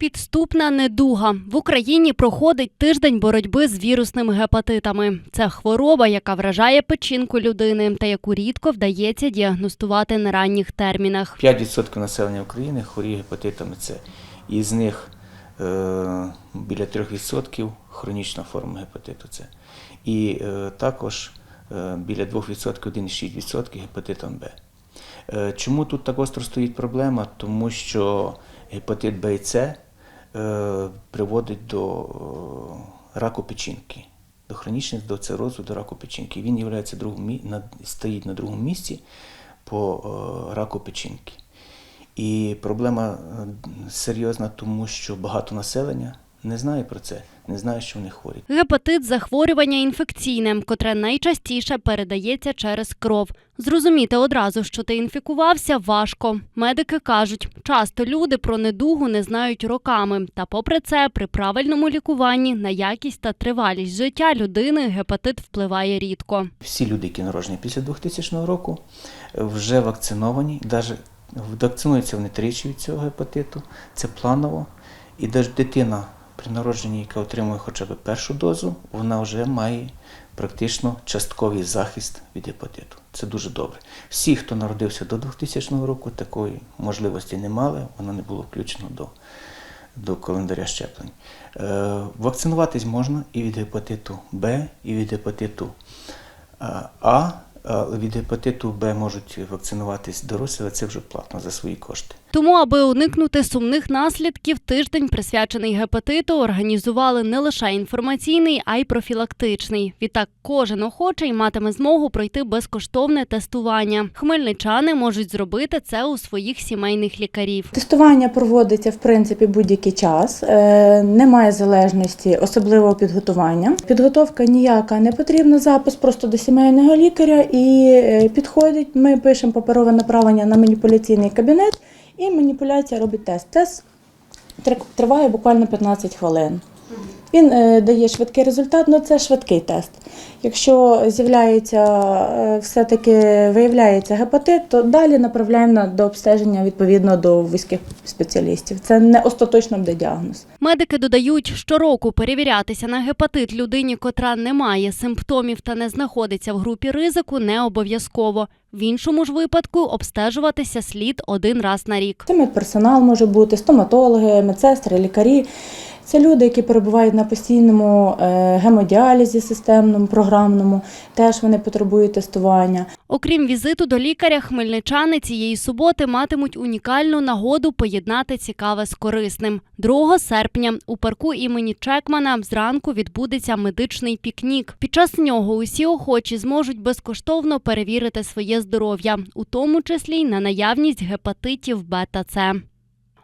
Підступна недуга в Україні проходить тиждень боротьби з вірусними гепатитами. Це хвороба, яка вражає печінку людини та яку рідко вдається діагностувати на ранніх термінах. 5% населення України хворіє гепатитами С. Із них е, біля 3% хронічна форма гепатиту С. І е, також е, біля 2%, 1,6% гепатитом Б. Е, чому тут так остро стоїть проблема? Тому що гепатит Б і С приводить до е, раку печінки, до хронічних до цирозу, до раку печінки. Він є другим, стоїть на другому місці по е, раку печінки. І проблема е, серйозна, тому що багато населення не знає про це, не знає, що вони хворі. Гепатит захворювання інфекційне, котре найчастіше передається через кров. Зрозуміти одразу, що ти інфікувався, важко. Медики кажуть, часто люди про недугу не знають роками. Та попри це, при правильному лікуванні на якість та тривалість життя людини гепатит впливає рідко. Всі люди, які народжені після 2000 року, вже вакциновані, навіть вакцинуються вони тричі від цього гепатиту, це планово. І навіть дитина при народженні, яка отримує хоча б першу дозу, вона вже має практично частковий захист від гепатиту. Це дуже добре. Всі, хто народився до 2000 року, такої можливості не мали, воно не було включено до, до календаря щеплень. Е, вакцинуватись можна і від гепатиту Б, і від гепатиту е, А. Від гепатиту Б можуть вакцинуватись дорослі, але це вже платно за свої кошти. Тому, аби уникнути сумних наслідків, тиждень, присвячений гепатиту, організували не лише інформаційний, а й профілактичний. Відтак, кожен охочий матиме змогу пройти безкоштовне тестування. Хмельничани можуть зробити це у своїх сімейних лікарів. Тестування проводиться в принципі будь-який час, е, немає залежності особливого підготування. Підготовка ніяка не потрібна, запис просто до сімейного лікаря і е, підходить. Ми пишемо паперове направлення на маніпуляційний кабінет, і маніпуляція робить тест. Тест триває буквально 15 хвилин. Він е, дає швидкий результат, але це швидкий тест. Якщо з'являється е, все-таки виявляється гепатит, то далі направляємо до обстеження відповідно до вузьких спеціалістів. Це не остаточно буде діагноз. Медики додають, щороку перевірятися на гепатит людині, котра не має симптомів та не знаходиться в групі ризику, не обов'язково. В іншому ж випадку обстежуватися слід один раз на рік. Це медперсонал може бути, стоматологи, медсестри, лікарі. Це люди, які перебувають на постійному е, гемодіалізі системному, програмному. Теж вони потребують тестування. Окрім візиту до лікаря, хмельничани цієї суботи матимуть унікальну нагоду поєднати цікаве з корисним. 2 серпня у парку імені Чекмана зранку відбудеться медичний пікнік. Під час нього усі охочі зможуть безкоштовно перевірити своє здоров'я, у тому числі й на наявність гепатитів Б та С.